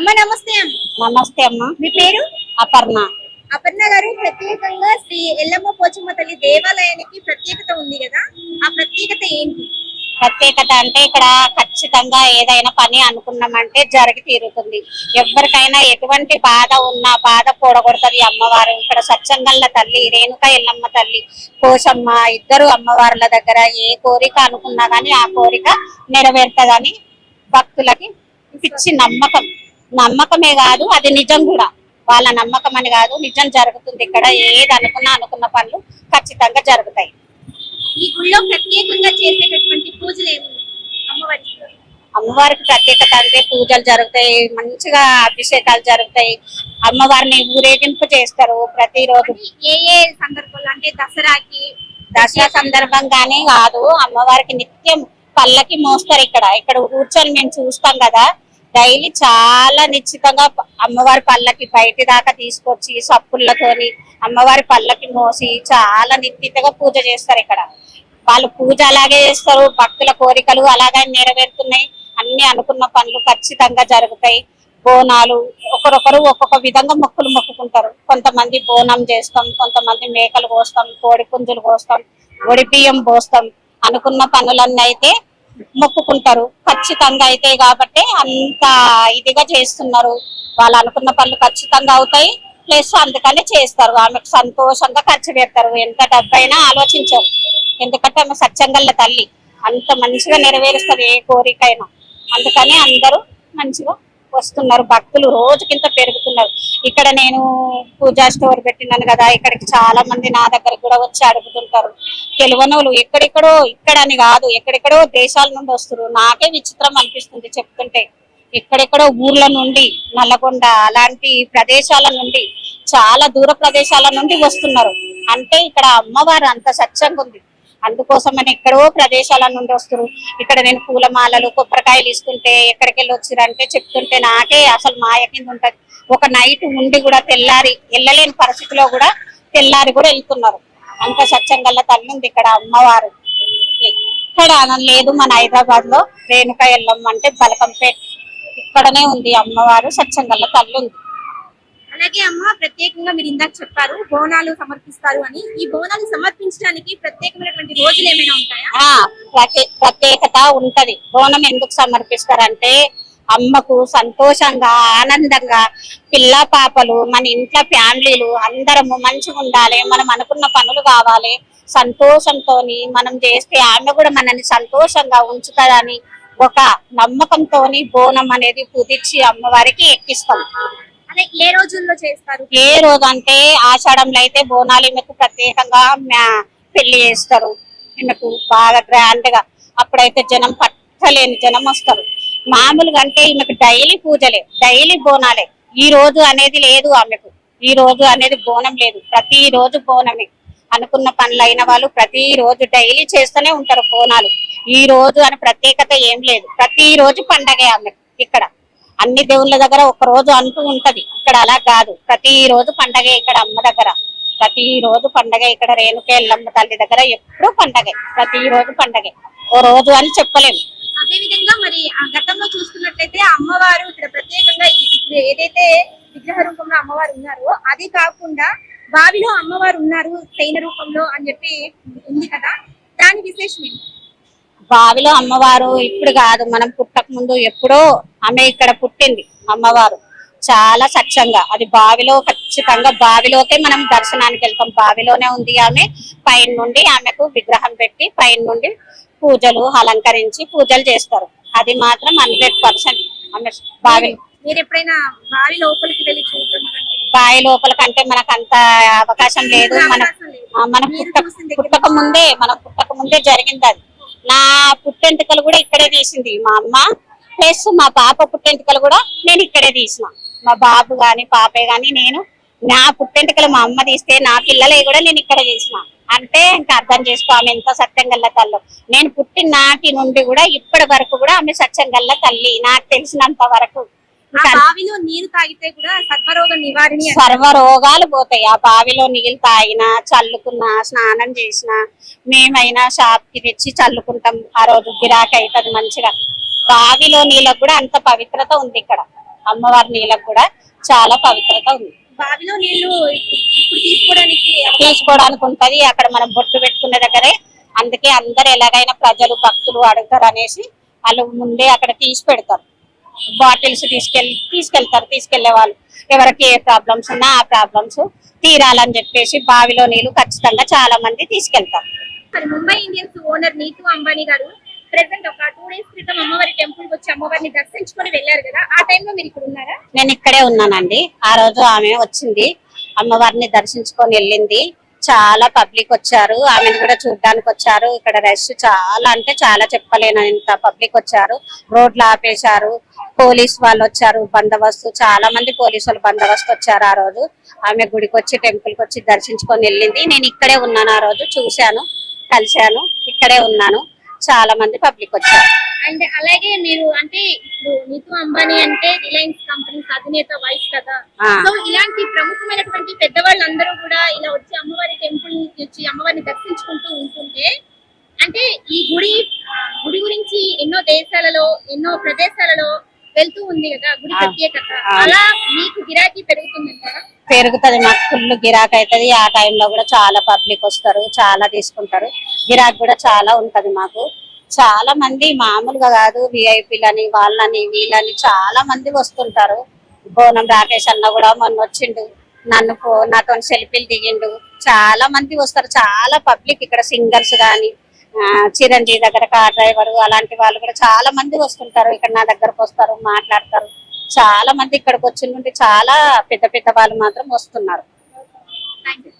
అమ్మ నమస్తే అమ్మ. నమస్తే అమ్మ. మీ పేరు? అపర్ణ. అపర్ణ గారు ప్రత్యేకంగా శ్రీ ఎల్లమ్మ పోచమ్మ తల్లి దేవాలయానికి ప్రత్యేకత ఉంది కదా? ఆ ప్రత్యేకత ఏంటి? ప్రత్యేకత అంటే ఇక్కడ ఖచ్చితంగా ఏదైనా పని అనుకున్నామంటే జరిగి తీరుతుంది. ఎవరికైనా ఎటువంటి బాధ ఉన్నా బాధ కూడగొడుతుంది అమ్మవారు. ఇక్కడ సత్సంగల్ల తల్లి రేణుక ఎల్లమ్మ తల్లి పోషమ్మ ఇద్దరు అమ్మవార్ల దగ్గర ఏ కోరిక అనుకున్నా గానీ ఆ కోరిక నెరవేరుతుందని భక్తులకి పిచ్చి నమ్మకం. నమ్మకమే కాదు అది నిజం కూడా. వాళ్ళ నమ్మకం అని కాదు నిజం జరుగుతుంది ఇక్కడ. ఏది అనుకున్నా అనుకున్న పనులు ఖచ్చితంగా జరుగుతాయి. ఈ గుళ్ళో ప్రత్యేకంగా చేసేటటువంటి పూజలు అమ్మవారికి. అమ్మవారికి ప్రత్యేకత అంటే పూజలు జరుగుతాయి మంచిగా అభిషేకాలు జరుగుతాయి. అమ్మవారిని ఊరేగింపు చేస్తారు ప్రతిరోజు. ఏ ఏ సందర్భాలు? అంటే దసరాకి? దసరా సందర్భంగానే కాదు అమ్మవారికి నిత్యం పల్లకి మోస్తారు ఇక్కడ. ఇక్కడ కూర్చొని మేము చూస్తాం కదా డైలీ చాలా నిశ్చితంగా అమ్మవారి పల్లకి బయటి దాకా తీసుకొచ్చి సప్పులతోని అమ్మవారి పళ్ళకి మోసి చాలా నిత్యతగా పూజ చేస్తారు ఇక్కడ. వాళ్ళు పూజ అలాగే చేస్తారు భక్తుల కోరికలు అలాగే నెరవేరుతున్నాయి. అన్ని అనుకున్న పనులు ఖచ్చితంగా జరుగుతాయి. బోనాలు ఒకరొకరు ఒక్కొక్క విధంగా మొక్కులు మొక్కుకుంటారు. కొంతమంది బోనం చేస్తాం కొంతమంది మేకలు కోస్తాం కోడి పుంజులు కోస్తాం ఒడి బియ్యం పోస్తాం. అనుకున్న పనులన్నీ అయితే మొక్కుకుంటారు. ఖచ్చితంగా అయితే కాబట్టి అంత ఇదిగా చేస్తున్నారు. వాళ్ళు అనుకున్న పనులు ఖచ్చితంగా అవుతాయి. ప్లస్ అందుకనే చేస్తారు. ఆమెకు సంతోషంగా ఖర్చు పెడతారు. ఎంత డబ్బైనా ఆలోచించరు ఎందుకంటే ఆమె సత్యంగల్ల తల్లి. అంత మంచిగా నెరవేరుస్తుంది ఏ కోరికైనా. అందుకని అందరూ మంచిగా వస్తున్నారు. భక్తులు రోజుకింత పెరుగుతున్నారు. ఇక్కడ నేను పూజా స్టోర్ పెట్టినాను కదా ఇక్కడికి చాలా మంది నా దగ్గర కూడా వచ్చి అడుగుతుంటారు. తెలియనోళ్ళు ఎక్కడెక్కడో ఇక్కడ అని కాదు ఎక్కడెక్కడో దేశాల నుండి వస్తారు నాకే విచిత్రం అనిపిస్తుంది చెప్తుంటే. ఎక్కడెక్కడో ఊర్ల నుండి నల్లగొండ అలాంటి ప్రదేశాల నుండి చాలా దూర ప్రదేశాల నుండి వస్తున్నారు. అంటే ఇక్కడ అమ్మవారు అంత సత్యంగా ఉంది. అందుకోసం అని ఎక్కడో ప్రదేశాల నుండి వస్తారు. ఇక్కడ నేను పూలమాలలు కొబ్బరికాయలు ఇస్తుంటే ఎక్కడికి వెళ్ళి వచ్చిరంటే చెప్తుంటే నాకే అసలు మాయ కింద ఉంటది. ఒక నైట్ ఉండి కూడా తెల్లారి వెళ్ళలేని పరిస్థితిలో కూడా తెల్లారి కూడా వెళ్తున్నారు. అంత సత్యంగల్ల తల్లి ఉంది ఇక్కడ అమ్మవారు. ఇక్కడ లేదు మన హైదరాబాద్లో రేణుక ఎల్లమ్మ అంటే బలకంపేట్. ఇక్కడనే ఉంది అమ్మవారు సత్యంగల్ల తల్లి ఉంది అలాగే అమ్మ ప్రత్యేకంగా మీరు ఇందాక చెప్పారు బోనాలు సమర్పిస్తారు అని. ఈ బోనాలు సమర్పించడానికి ప్రత్యేకమైనటువంటి రోజులు ఏమైనా ఉంటాయా? ఆ ప్రత్యేకత ఉంటది. బోనం ఎందుకు సమర్పిస్తారంటే అమ్మకు సంతోషంగా ఆనందంగా పిల్ల పాపలు మన ఇంట్లో ఫ్యామిలీలు అందరము మంచిగా ఉండాలి మనం అనుకున్న పనులు కావాలి. సంతోషంతో మనం చేస్తే ఆమె కూడా మనల్ని సంతోషంగా ఉంచుతుందని ఒక నమ్మకంతో బోనం అనేది కుదిర్చి అమ్మవారికి ఎక్కిస్తాం. అదే ఏ రోజుల్లో చేస్తారు? ఏ రోజు అంటే ఆషాఢంలో అయితే బోనాలు ఈమెకు ప్రత్యేకంగా మ్యా- పెళ్ళి చేస్తారు. ఈమెకు బాగా గ్రాండ్గా అప్పుడైతే జనం పట్టలేని జనం వస్తారు. మామూలుగా అంటే ఈమెకు డైలీ పూజలే డైలీ బోనాలే. ఈ రోజు అనేది లేదు ఆమెకు. ఈ రోజు అనేది బోనం లేదు. ప్రతి రోజు బోనమే. అనుకున్న పనులు అయిన వాళ్ళు ప్రతి రోజు డైలీ చేస్తూనే ఉంటారు బోనాలు. ఈ రోజు అని ప్రత్యేకత ఏం లేదు. ప్రతి రోజు పండగే ఆమెకు ఇక్కడ. అన్ని దేవుళ్ళ దగ్గర ఒక రోజు అంటూ ఉంటది. ఇక్కడ అలా కాదు. ప్రతి రోజు పండగే ఇక్కడ అమ్మ దగ్గర. ప్రతి రోజు పండగ ఇక్కడ రేణుకే ఎల్లమ్మ తల్లి దగ్గర ఎప్పుడూ పండగే. ప్రతి రోజు పండగే. ఓ రోజు అని చెప్పలేము అదే విధంగా మరి ఆ గతంలో చూసుకున్నట్లయితే అమ్మవారు ఇక్కడ ప్రత్యేకంగా ఏదైతే విగ్రహ రూపంలో అమ్మవారు ఉన్నారో అది కాకుండా బావిలో అమ్మవారు ఉన్నారు శైన రూపంలో అని చెప్పి ఉంది కదా. దాని విశేషం ఏంటి? బావిలో అమ్మవారు ఇప్పుడు కాదు మనం పుట్టక ముందు ఎప్పుడో ఆమె ఇక్కడ పుట్టింది అమ్మవారు. చాలా స్వచ్ఛంగా. అది బావిలో ఖచ్చితంగా బావిలోకే మనం దర్శనానికి వెళ్తాం. బావిలోనే ఉంది ఆమె. పైన నుండి ఆమెకు విగ్రహం పెట్టి పైన నుండి పూజలు అలంకరించి పూజలు చేస్తారు. అది మాత్రం హండ్రెడ్ పర్సెంట్ ఆమె బావి. మీరు ఎప్పుడైనా బావి లోపలికి వెళ్ళి చూడటం? బావి లోపల కంటే మనకు అంత అవకాశం లేదు. మన మన పుట్టక ముందే మన పుట్టక ముందే జరిగింది అది. నా పుట్టెంటుకలు కూడా ఇక్కడే తీసింది మా అమ్మ. ప్లస్ మా పాప పుట్టెంటుకలు కూడా నేను ఇక్కడే తీసిన. మా బాబు గాని పాపే గాని నేను నా పుట్టెంటుకలు మా అమ్మ తీస్తే నా పిల్లలే కూడా నేను ఇక్కడ తీసిన అంటే ఇంకా అర్థం చేసుకో ఆమె ఎంత సత్యంగల్ల తల్లు. నేను పుట్టిన నాటి నుండి కూడా ఇప్పటి వరకు కూడా ఆమె సత్యంగల్ల తల్లి. నాకు తెలిసినంత వరకు. బావిలో నీరు తాగితే కూడా సర్వరోగ నివారణి అంటారు. సర్వ రోగాలు పోతాయి. ఆ బావిలో నీళ్ళు తాగినా చల్లుకున్నా స్నానం చేసినా మేమైనా షాప్కి తెచ్చి చల్లుకుంటాం. ఆ రోజు గిరాకీ అవుతుంది మంచిగా. బావిలో నీళ్ళకు కూడా అంత పవిత్రత ఉంది ఇక్కడ. అమ్మవారి నీళ్ళకు కూడా చాలా పవిత్రత ఉంది. బావిలో నీళ్ళు ఇప్పుడు తీసుకోవడానికి తీసుకోవడానికి ఉంటది. అక్కడ మనం బొట్టు పెట్టుకునే దగ్గరే. అందుకే అందరు ఎలాగైనా ప్రజలు భక్తులు అడుగుతారు అనేసి వాళ్ళు ముందే అక్కడ తీసి పెడతారు. బాటిల్స్ తీసుకెళ్ళి తీసుకెళ్తారు తీసుకెళ్ళే వాళ్ళు. ఎవరికి ఏ ప్రాబ్లమ్స్ ఉన్నా ఆ ప్రాబ్లమ్స్ తీరాలని చెప్పేసి బావిలో నీళ్ళు ఖచ్చితంగా చాలా మంది తీసుకెళ్తారు. మరి ముంబై ఇండియన్స్ ఓనర్ నీతు అంబానీ గారు ప్రెసెంట్ ఒక టూ డేస్ క్రితం అమ్మవారి టెంపుల్ వచ్చి అమ్మవారిని దర్శించుకొని వెళ్ళారు కదా ఆ టైంలో మీరు ఇక్కడ ఉన్నారా? నేను ఇక్కడే ఉన్నానండి. ఆ రోజు ఆమె వచ్చింది అమ్మవారిని దర్శించుకొని వెళ్ళింది. చాలా పబ్లిక్ వచ్చారు. ఆమెను కూడా చూడడానికి వచ్చారు. ఇక్కడ రష్ చాలా అంటే చాలా చెప్పలేను ఇంత పబ్లిక్ వచ్చారు. రోడ్లు ఆపేశారు. పోలీస్ వాళ్ళు వచ్చారు. బందోబస్తు చాలా మంది పోలీసు వాళ్ళు బందోబస్తు వచ్చారు ఆ రోజు. ఆమె గుడికి వచ్చి టెంపుల్కి వచ్చి దర్శించుకొని వెళ్ళింది. నేను ఇక్కడే ఉన్నాను ఆ రోజు. చూశాను కలిశాను ఇక్కడే ఉన్నాను. చాలా మంది పబ్లిక్ వచ్చారు అండ్ అలాగే మీరు అంటే ఇప్పుడు నీతు అంబానీ అంటే రిలయన్స్ కంపెనీస్ అధినేత వైస్ కదా. సో ఇలాంటి ప్రముఖమైనటువంటి పెద్దవాళ్ళందరూ కూడా ఇలా వచ్చి అమ్మవారి టెంపుల్ వచ్చి అమ్మవారిని దర్శించుకుంటూ ఉంటుంటే అంటే ఈ గుడి గుడి గురించి ఎన్నో దేశాలలో ఎన్నో ప్రదేశాలలో వెళ్తూ ఉంది కదా గుడి. ప్రత్యేకత. అలా మీకు గిరాకీ పెరుగుతుందంటారా? పెరుగుతుంది మాకు ఫుల్ గిరాక్ అవుతుంది ఆ టైంలో కూడా చాలా పబ్లిక్ వస్తారు చాలా తీసుకుంటారు. గిరాక్ కూడా చాలా ఉంటది మాకు. చాలా మంది మామూలుగా కాదు విఐపీలని వాళ్ళని వీళ్ళని చాలా మంది వస్తుంటారు. బోనం రాకేష్ అన్న కూడా మొన్న వచ్చిండు. నన్ను నాతో సెల్ఫీలు దిగిండు. చాలా మంది వస్తారు చాలా పబ్లిక్ ఇక్కడ సింగర్స్ గాని ఆ, చిరంజీవి దగ్గర కార్ డ్రైవర్ అలాంటి వాళ్ళు కూడా చాలా మంది వస్తుంటారు. ఇక్కడ నా దగ్గరకు వస్తారు మాట్లాడతారు. చాలా మంది ఇక్కడికి వచ్చిన నుండి చాలా పెద్ద పెద్ద వాళ్ళు మాత్రం వస్తున్నారు. Thank you